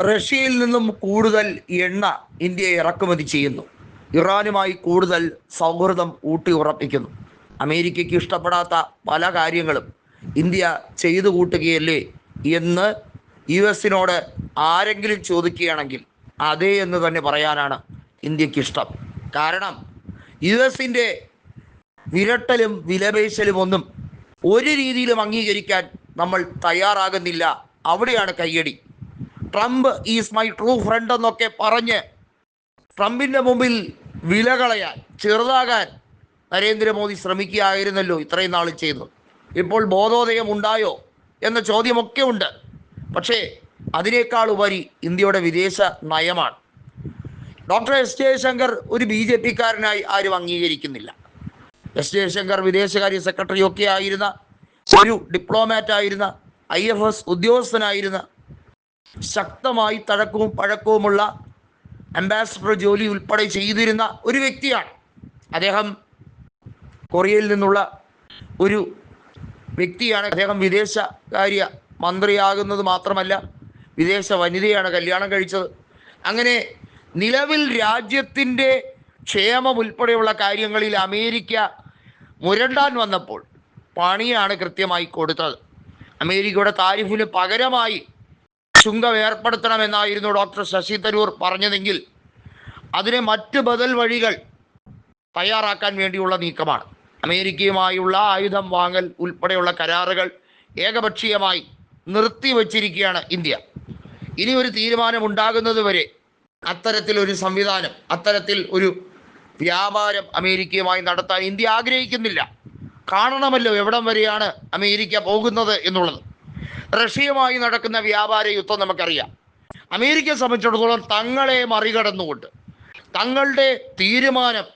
റഷ്യയിൽ നിന്നും കൂടുതൽ എണ്ണ ഇന്ത്യ ഇറക്കുമതി ചെയ്യുന്നു. ഇറാനുമായി കൂടുതൽ സൗഹൃദം ഊട്ടി ഉറപ്പിക്കുന്നു. അമേരിക്കയ്ക്ക് ഇഷ്ടപ്പെടാത്ത പല കാര്യങ്ങളും ഇന്ത്യ ചെയ്തു കൂട്ടുകയല്ലേ എന്ന് യു എസിനോട് ആരെങ്കിലും ചോദിക്കുകയാണെങ്കിൽ അതേ എന്ന് തന്നെ പറയാനാണ് ഇന്ത്യയ്ക്ക് ഇഷ്ടം. കാരണം യു എസിന്റെ വിരട്ടലും വിലപേശലും ഒന്നും ഒരു രീതിയിലും അംഗീകരിക്കാൻ നമ്മൾ തയ്യാറാകുന്നില്ല. അവിടെയാണ് കയ്യടി. Trump is my true friend എന്നൊക്കെ പറഞ്ഞ് ട്രംപിന്റെ മുമ്പിൽ വില കളയാൻ ചെറുതാകാൻ നരേന്ദ്രമോദി ശ്രമിക്കുകയായിരുന്നല്ലോ ഇത്രയും നാൾ ചെയ്തത് ഇപ്പോൾ ബോധോദയം ഉണ്ടായോ എന്ന ചോദ്യമൊക്കെ ഉണ്ട്. പക്ഷേ അതിനേക്കാൾ ഉപരി ഇന്ത്യയുടെ വിദേശ നയമാണ്. ഡോക്ടർ എസ് ജയശങ്കർ ഒരു ബി ജെ പിക്കാരനായി ആരും അംഗീകരിക്കുന്നില്ല. എസ് ജയശങ്കർ വിദേശകാര്യ സെക്രട്ടറി ഒക്കെ ആയിരുന്ന ഒരു ഡിപ്ലോമാറ്റ് ആയിരുന്ന ഐ എഫ് എസ് ഉദ്യോഗസ്ഥനായിരുന്ന ശക്തമായി തഴക്കവും പഴക്കവുമുള്ള അംബാസഡർ ജോലി ഉൾപ്പെടെ ചെയ്തിരുന്ന ഒരു വ്യക്തിയാണ്. അദ്ദേഹം കൊറിയയിൽ നിന്നുള്ള ഒരു വ്യക്തിയാണ്. അദ്ദേഹം വിദേശകാര്യ മന്ത്രിയാകുന്നത് മാത്രമല്ല വിദേശ വനിതയാണ് കല്യാണം കഴിച്ചത്. അങ്ങനെ നിലവിൽ രാജ്യത്തിന്റെ ക്ഷേമം ഉൾപ്പെടെയുള്ള കാര്യങ്ങളിൽ അമേരിക്ക മുരണ്ടാൻ വന്നപ്പോൾ പണിയാണ് കൃത്യമായി കൊടുത്തത്. അമേരിക്കയുടെ താരിഫിന് പകരമായി ചുങ്കം ഏർപ്പെടുത്തണമെന്നായിരുന്നു ഡോക്ടർ ശശി തരൂർ പറഞ്ഞതെങ്കിൽ അതിന് മറ്റ് ബദൽ വഴികൾ തയ്യാറാക്കാൻ വേണ്ടിയുള്ള നീക്കമാണ്. അമേരിക്കയുമായുള്ള ആയുധം വാങ്ങൽ ഉൾപ്പെടെയുള്ള കരാറുകൾ ഏകപക്ഷീയമായി നിർത്തിവച്ചിരിക്കുകയാണ് ഇന്ത്യ. ഇനി ഒരു തീരുമാനം അത്തരത്തിൽ അത്തരത്തിലൊരു സംവിധാനം അത്തരത്തിൽ ഒരു വ്യാപാരം അമേരിക്കയുമായി നടത്താൻ ഇന്ത്യ ആഗ്രഹിക്കുന്നില്ല. കാണണമല്ലോ എവിടം വരെയാണ് അമേരിക്ക പോകുന്നത് എന്നുള്ളത്. റഷ്യയുമായി നടക്കുന്ന വ്യാപാര യുദ്ധം നമുക്കറിയാം. അമേരിക്കയെ സംബന്ധിച്ചിടത്തോളം തങ്ങളെ മറികടന്നുകൊണ്ട് തങ്ങളുടെ തീരുമാനം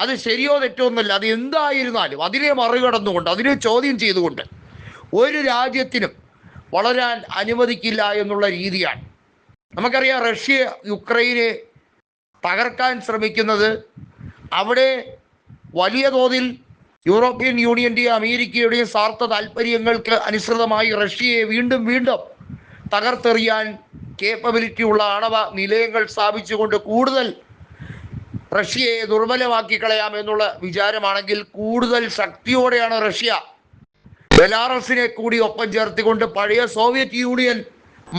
അത് ശരിയോ തെറ്റോ എന്നല്ല അത് എന്തായിരുന്നാലും അതിനെ മറികടന്നുകൊണ്ട് അതിനെ ചോദ്യം ചെയ്തുകൊണ്ട് ഒരു രാജ്യത്തിനും വളരാൻ അനുവദിക്കില്ല എന്നുള്ള രീതിയാണ്. നമുക്കറിയാം റഷ്യ യുക്രൈനെ തകർക്കാൻ ശ്രമിക്കുന്നത് അവിടെ വലിയ തോതിൽ യൂറോപ്യൻ യൂണിയന്റെയും അമേരിക്കയുടെയും സ്വാർത്ഥ താല്പര്യങ്ങൾക്ക് അനുസൃതമായി റഷ്യയെ വീണ്ടും വീണ്ടും തകർത്തെറിയാൻ കേപ്പബിലിറ്റി ഉള്ള ആണവ നിലയങ്ങൾ സ്ഥാപിച്ചുകൊണ്ട് കൂടുതൽ റഷ്യയെ ദുർബലമാക്കി കളയാം എന്നുള്ള വിചാരമാണെങ്കിൽ കൂടുതൽ ശക്തിയോടെയാണ് റഷ്യ ബെലാറസിനെ കൂടി ഒപ്പം ചേർത്തിക്കൊണ്ട് പഴയ സോവിയറ്റ് യൂണിയൻ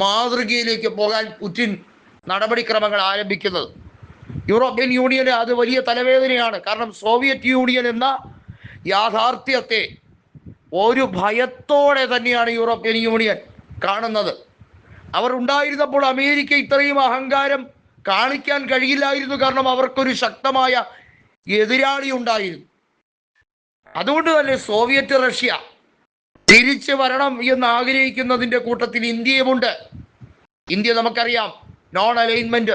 മാതൃകയിലേക്ക് പോകാൻ പുടിൻ നടപടിക്രമങ്ങൾ ആരംഭിക്കുന്നത്. യൂറോപ്യൻ യൂണിയന് അത് വലിയ തലവേദനയാണ്. കാരണം സോവിയറ്റ് യൂണിയൻ എന്ന യാഥാർത്ഥ്യത്തെ ഒരു ഭയത്തോടെ തന്നെയാണ് യൂറോപ്യൻ യൂണിയൻ കാണുന്നത്. അവർ ഉണ്ടായിരുന്നപ്പോൾ അമേരിക്ക ഇത്രയും അഹങ്കാരം കാണിക്കാൻ കഴിയില്ലായിരുന്നു. കാരണം അവർക്കൊരു ശക്തമായ എതിരാളി ഉണ്ടായിരുന്നു. അതുകൊണ്ട് തന്നെ സോവിയറ്റ് റഷ്യ തിരിച്ചു വരണം എന്ന് ആഗ്രഹിക്കുന്നതിന്റെ കൂട്ടത്തിൽ ഇന്ത്യയുമുണ്ട്. ഇന്ത്യ നമുക്കറിയാം നോൺ അലൈൻമെന്റ്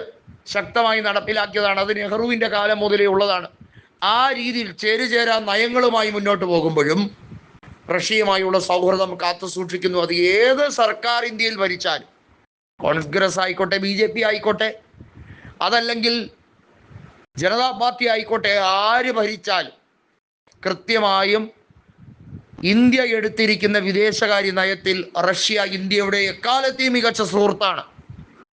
ശക്തമായി നടപ്പിലാക്കിയതാണ്. അത് നെഹ്റുവിന്റെ കാലം മുതലേ ഉള്ളതാണ്. ആ രീതിയിൽ ചേരുചേരാ നയങ്ങളുമായി മുന്നോട്ട് പോകുമ്പോഴും റഷ്യയുമായുള്ള സൗഹൃദം കാത്തു സൂക്ഷിക്കുന്നു. അത് ഏത് സർക്കാർ ഇന്ത്യയിൽ ഭരിച്ചാലും. കോൺഗ്രസ് ആയിക്കോട്ടെ ബി ജെ പി ആയിക്കോട്ടെ അതല്ലെങ്കിൽ ജനതാ പാർട്ടി ആയിക്കോട്ടെ ആര് ഭരിച്ചാലും കൃത്യമായും ഇന്ത്യ എടുത്തിരിക്കുന്ന വിദേശകാര്യ നയത്തിൽ റഷ്യ ഇന്ത്യയുടെ എക്കാലത്തെയും മികച്ച സുഹൃത്താണ്.